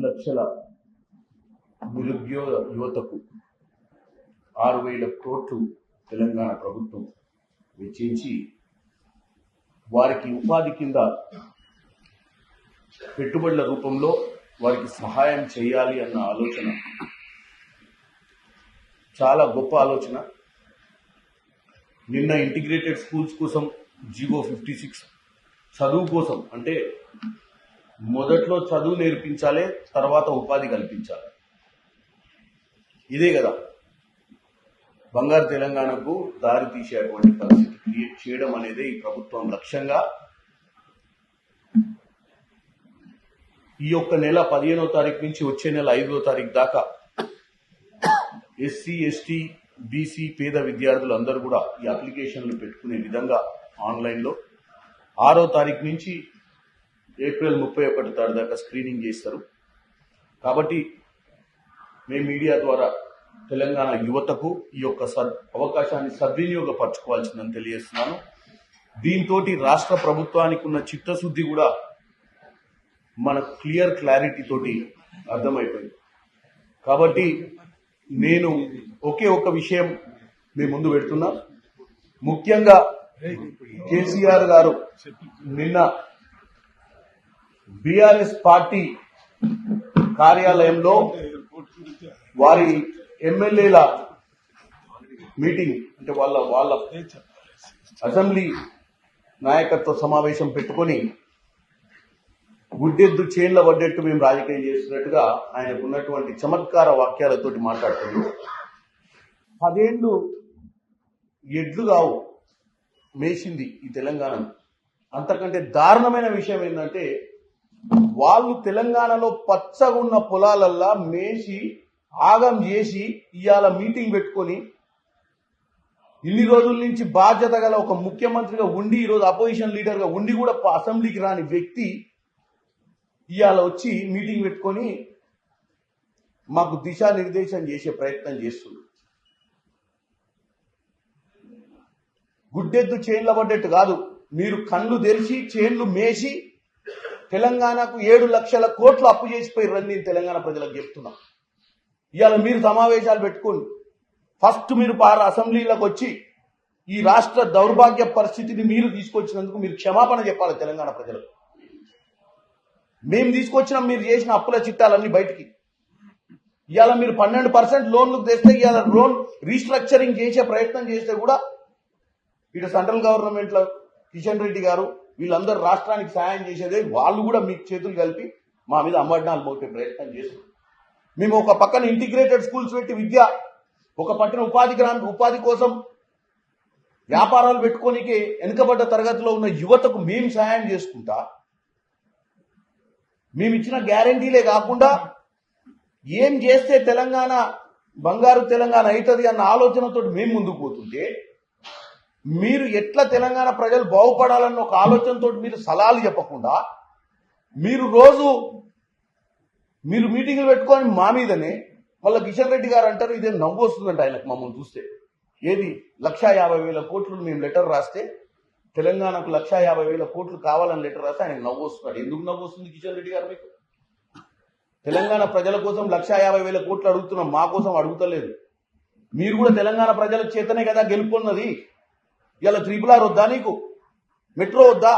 లక్షల నిరుద్యోగ యువతకు ఆరు వేల కోట్లు తెలంగాణ ప్రభుత్వం వెచ్చించి వారికి ఉపాధి కింద పెట్టుబడుల రూపంలో వారికి సహాయం చేయాలి అన్న ఆలోచన. చాలా గొప్ప ఆలోచన. నిన్న ఇంటిగ్రేటెడ్ స్కూల్స్ కోసం జీవో ఫిఫ్టీ సిక్స్ చదువు కోసం అంటే మొదట్లో చదువు నేర్పించాలి తర్వాత ఉపాధి కల్పించాలి. ఇదే కదా. బంగారు తెలంగాణకు దారి తీసేటువంటి పరిస్థితి క్రియేట్ చేయడం అనేది ఈ ప్రభుత్వం లక్ష్యంగా. ఈ యొక్క నెల పదిహేనో తారీఖు నుంచి వచ్చే నెల ఐదో తారీఖు దాకా ఎస్సీ ఎస్టీ బీసీ పేద విద్యార్థులు అందరూ కూడా ఈ అప్లికేషన్లు పెట్టుకునే విధంగా ఆన్లైన్లో ఆరో తారీఖు నుంచి ఏప్రిల్ ముప్పై ఒకటి తారీఖు దాకా స్క్రీనింగ్ చేస్తారు. కాబట్టి మేము మీడియా ద్వారా తెలంగాణ యువతకు ఈ యొక్క సద్ అవకాశాన్ని సద్వినియోగపరచుకోవాల్సిందని తెలియజేస్తున్నాను. దీంతో రాష్ట్ర ప్రభుత్వానికి ఉన్న చిత్తశుద్ధి కూడా మన క్లియర్ క్లారిటీ తోటి అర్థమైపోయింది. కాబట్టి నేను ఒకే ఒక విషయం మీ ముందు పెడుతున్నా. ముఖ్యంగా కేసీఆర్ గారు నిన్న బీఆర్ఎస్ పార్టీ కార్యాలయంలో వారి ఎమ్మెల్యేల మీటింగ్ అంటే వాళ్ళ వాళ్ళ అసెంబ్లీ నాయకత్వ సమావేశం పెట్టుకొని గుడ్డెద్దు చేన్ల పడ్డట్టు మేము రాజకీయం చేస్తున్నట్టుగా ఆయనకు ఉన్నటువంటి చమత్కార వాక్యాలతోటి మాట్లాడుతున్నాం. పదేళ్ళు ఎడ్లు కావు మేసింది ఈ తెలంగాణ. అంతకంటే దారుణమైన విషయం ఏంటంటే వాళ్ళు తెలంగాణలో పచ్చగా ఉన్న పొలాలల్లా మేసి ఆగం చేసి ఇవాళ మీటింగ్ పెట్టుకొని ఇన్ని రోజుల నుంచి బాధ్యత గల ఒక ముఖ్యమంత్రిగా ఉండి ఈరోజు అపోజిషన్ లీడర్గా ఉండి కూడా అసెంబ్లీకి రాని వ్యక్తి ఇవాళ వచ్చి మీటింగ్ పెట్టుకొని మాకు దిశానిర్దేశం చేసే ప్రయత్నం చేస్తుంది గుడ్డెద్దు చేన్ల పడ్డట్టు కాదు. మీరు కళ్ళు తెరిచి చేన్లు మేసి తెలంగాణకు ఏడు లక్షల కోట్లు అప్పు చేసిపోయి నేను తెలంగాణ ప్రజలకు చెప్తున్నా. ఇవాళ మీరు సమావేశాలు పెట్టుకోండి. ఫస్ట్ మీరు పార అసెంబ్లీలకు వచ్చి ఈ రాష్ట్ర దౌర్భాగ్య పరిస్థితిని మీరు తీసుకొచ్చినందుకు మీరు క్షమాపణ చెప్పాలి తెలంగాణ ప్రజలకు. మేము తీసుకొచ్చిన మీరు చేసిన అప్పుల చిట్టాలన్నీ బయటికి. ఇవాళ మీరు పన్నెండు పర్సెంట్ లోన్లు తెస్తే ఇవాళ లోన్ రీస్ట్రక్చరింగ్ చేసే ప్రయత్నం చేస్తే కూడా ఇటు సెంట్రల్ గవర్నమెంట్లో కిషన్ రెడ్డి గారు వీళ్ళందరూ రాష్ట్రానికి సాయం చేసేదే వాళ్ళు కూడా మీకు చేతులు కలిపి మా మీద అమ్మడాలు మోపే ప్రయత్నం చేస్తారు మేము ఒక పక్కన ఇంటిగ్రేటెడ్ స్కూల్స్ పెట్టి విద్య ఒక పట్టిన ఉపాధి గ్రామ ఉపాధి కోసం వ్యాపారాలు పెట్టుకోనికి వెనుకబడ్డ తరగతిలో ఉన్న యువతకు మేము సహాయం చేసుకుంటా మేము ఇచ్చిన గ్యారంటీలే కాకుండా ఏం చేస్తే తెలంగాణ బంగారు తెలంగాణ అవుతుంది అన్న ఆలోచనతో మేము ముందుకు పోతుంటే మీరు ఎట్లా తెలంగాణ ప్రజలు బాగుపడాలన్న ఒక ఆలోచనతో మీరు సలహాలు చెప్పకుండా మీరు రోజు మీరు మీటింగ్లు పెట్టుకొని మా మీదనే మళ్ళీ కిషన్ రెడ్డి గారు అంటారు ఇదే నవ్వు వస్తుందంట ఆయనకు మమ్మల్ని చూస్తే. ఏది? లక్షా యాభై వేల కోట్లు మేము లెటర్ రాస్తే తెలంగాణకు లక్షా యాభై వేల కోట్లు కావాలని లెటర్ రాస్తే ఆయన నవ్వు వస్తున్నాడు ఎందుకు నవ్వు వస్తుంది కిషన్ రెడ్డి గారు మీకు? తెలంగాణ ప్రజల కోసం లక్షా యాభై వేల కోట్లు అడుగుతున్నాం మా కోసం అడుగుతలేదు. మీరు కూడా తెలంగాణ ప్రజల చేతనే కదా గెలుపుకున్నది ఇలా త్రిపుల్ ఆర్ వద్దా నీకు? మెట్రో వద్దా?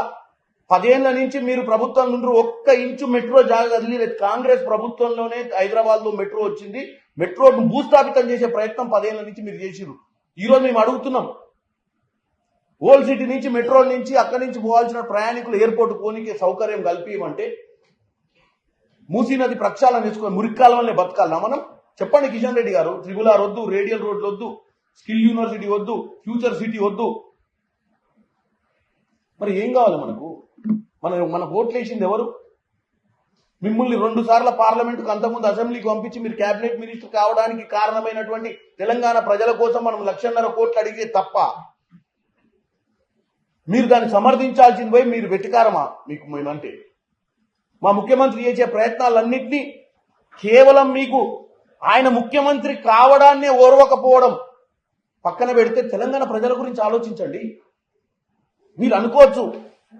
పదేళ్ళ నుంచి మీరు ప్రభుత్వం నుండి ఒక్క ఇంచు మెట్రో జాగా కదిలేదు కాంగ్రెస్ ప్రభుత్వంలోనే హైదరాబాద్లో మెట్రో వచ్చింది. మెట్రోను భూస్థాపితం చేసే ప్రయత్నం పదేళ్ళ నుంచి మీరు చేసిరు ఈరోజు మేము అడుగుతున్నాం. ఓల్డ్ సిటీ నుంచి మెట్రో నుంచి అక్కడి నుంచి పోవాల్సిన ప్రయాణికులు ఎయిర్పోర్ట్ పోనీకి సౌకర్యం కల్పించమంటే మూసీ నది ప్రక్షాళన చేసుకొని మురికాలంలోనే బతకాలనా మనం? చెప్పండి కిషన్ రెడ్డి గారు. త్రిబుల్ ఆర్ వద్దు రేడియల్ రోడ్లు వద్దు స్కిల్ యూనివర్సిటీ వద్దు ఫ్యూచర్ సిటీ వద్దు. మరి ఏం కావాలి మనకు? మన మన ఓట్లేసింది ఎవరు? మిమ్మల్ని రెండు సార్లు పార్లమెంటుకు అంతకుముందు అసెంబ్లీకి పంపించి మీరు కేబినెట్ మినిస్టర్ కావడానికి కారణమైనటువంటి తెలంగాణ ప్రజల కోసం మనం లక్షన్నర కోట్లు అడిగితే తప్ప మీరు దాన్ని సమర్థించాల్సింది పోయి మీరు వెటికారమా? మీకు మేమంటే మా ముఖ్యమంత్రి చేసే ప్రయత్నాలన్నింటినీ కేవలం మీకు ఆయన ముఖ్యమంత్రి కావడాన్నే ఓర్వకపోవడం పక్కన పెడితే తెలంగాణ ప్రజల గురించి ఆలోచించండి. మీరు అనుకోవచ్చు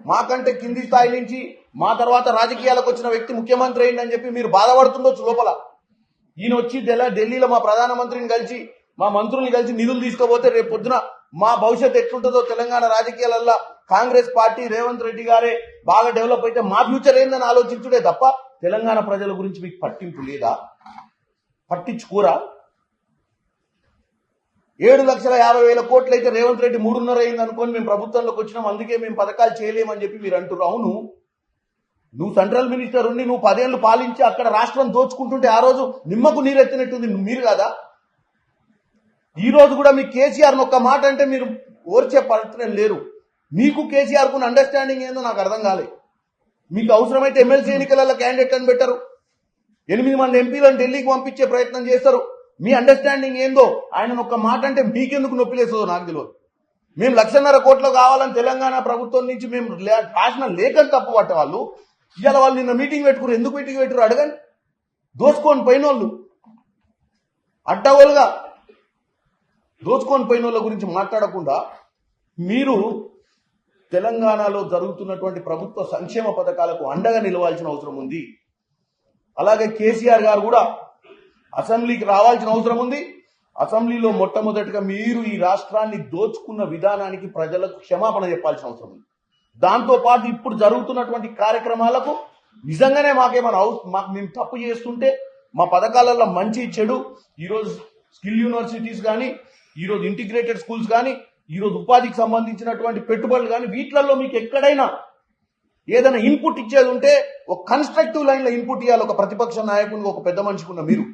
మాకంటే కింది స్థాయి నుంచి మా తర్వాత రాజకీయాలకు వచ్చిన వ్యక్తి ముఖ్యమంత్రి అయిందని చెప్పి మీరు బాధపడుతుండొచ్చు లోపల. ఈయన వచ్చి ఢిల్లీలో మా ప్రధానమంత్రిని కలిసి మా మంత్రుల్ని కలిసి నిధులు తీసుకుపోతే రేపు పొద్దున మా భవిష్యత్తు ఎట్లుంటుందో తెలంగాణ రాజకీయాలల్లో కాంగ్రెస్ పార్టీ రేవంత్ రెడ్డి గారే బాగా డెవలప్ అయితే మా ఫ్యూచర్ ఏందని ఆలోచించుడే తప్ప తెలంగాణ ప్రజల గురించి మీకు పట్టింపు లేదా? పట్టించుకోరా? ఏడు లక్షల యాభై వేల కోట్లు అయితే రేవంత్ రెడ్డి మూడున్నర అయింది అనుకొని మేము ప్రభుత్వంలోకి వచ్చినాం అందుకే మేము పథకాలు చేయలేమని చెప్పి మీరు అంటున్నారు. అవును. నువ్వు సెంట్రల్ మినిస్టర్ ఉండి నువ్వు పదేళ్ళు పాలించి అక్కడ రాష్ట్రం దోచుకుంటుంటే ఆ రోజు నిమ్మకు నీరెత్తినట్టుంది మీరు కదా. ఈ రోజు కూడా మీ కేసీఆర్ ఒక్క మాట అంటే మీరు ఓర్చే పరిస్థితి లేరు మీకు కేసీఆర్ కున్న అండర్స్టాండింగ్ ఏందో నాకు అర్థం కాలే. మీకు అవసరమైతే ఎమ్మెల్సీ ఎన్నికలలో క్యాండిడేట్ అని పెట్టరు. ఎనిమిది మంది ఎంపీలను ఢిల్లీకి పంపించే ప్రయత్నం చేస్తారు. మీ అండర్స్టాండింగ్ ఏందో? ఆయన ఒక్క మాట అంటే మీకెందుకు నొప్పి లేస్తుందో నాకు తెలియదు. మేము లక్షన్నర కోట్లు కావాలని తెలంగాణ ప్రభుత్వం నుంచి మేము రాసిన లేఖను తప్పు పట్టే వాళ్ళు. ఇవాళ వాళ్ళు నిన్న మీటింగ్ పెట్టుకున్నారు. ఎందుకు మీటింగ్ పెట్టుకురు అడగండి. దోచుకొని పోయిన వాళ్ళు అడ్డగోలుగా దోచుకొని పోయిన వాళ్ళ గురించి మాట్లాడకుండా మీరు తెలంగాణలో జరుగుతున్నటువంటి ప్రభుత్వ సంక్షేమ పథకాలకు అండగా నిలవాల్సిన అవసరం ఉంది. అలాగే కేసీఆర్ గారు కూడా అసెంబ్లీకి రావాల్సిన అవసరం ఉంది. అసెంబ్లీలో మొట్టమొదటిగా మీరు ఈ రాష్ట్రాన్ని దోచుకున్న విధానానికి ప్రజలకు క్షమాపణ చెప్పాల్సిన అవసరం ఉంది. దాంతో పాటు ఇప్పుడు జరుగుతున్నటువంటి కార్యక్రమాలకు నిజంగానే మాకేమైనా మాకు మేము తప్పు చేస్తుంటే మా పథకాలలో మంచి చెడు ఈరోజు స్కిల్ యూనివర్సిటీస్ కానీ ఈరోజు ఇంటిగ్రేటెడ్ స్కూల్స్ కానీ ఈరోజు ఉపాధికి సంబంధించినటువంటి పెట్టుబడులు కానీ వీటిలలో మీకు ఎక్కడైనా ఏదైనా ఇన్పుట్ ఇచ్చేది ఉంటే ఒక కన్స్ట్రక్టివ్ లైన్లో ఇన్పుట్ ఇవ్వాలి ఒక ప్రతిపక్ష నాయకునిగా ఒక పెద్ద మనిషికి ఉన్న మీరు.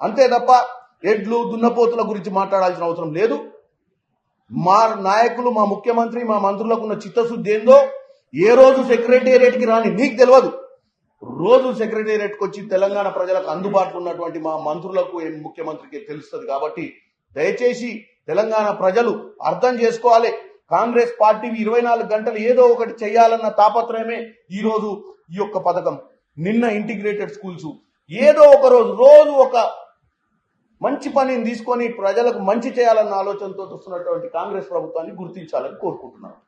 అంతే తప్ప ఎడ్లు దున్నపోతుల గురించి మాట్లాడాల్సిన అవసరం లేదు. మా నాయకులు మా ముఖ్యమంత్రి మా మంత్రులకు ఉన్న చిత్తశుద్ధి ఏందో ఏ రోజు సెక్రటేరియట్కి రాని నీకు తెలియదు. రోజు సెక్రటేరియట్కి వచ్చి తెలంగాణ ప్రజలకు అందుబాటులో ఉన్నటువంటి మా మంత్రులకు ముఖ్యమంత్రికి తెలుస్తుంది కాబట్టి దయచేసి తెలంగాణ ప్రజలు అర్థం చేసుకోవాలి. కాంగ్రెస్ పార్టీ ఇరవై నాలుగు గంటలు ఏదో ఒకటి చేయాలన్న తాపత్రయమే ఈరోజు ఈ యొక్క పథకం. నిన్న ఇంటిగ్రేటెడ్ స్కూల్స్. ఏదో ఒక రోజు రోజు ఒక మంచి పనిని తీసుకొని ప్రజలకు మంచి చేయాలన్న ఆలోచనతో వస్తున్నటువంటి కాంగ్రెస్ ప్రభుత్వాన్ని గుర్తించాలని కోరుకుంటున్నాను.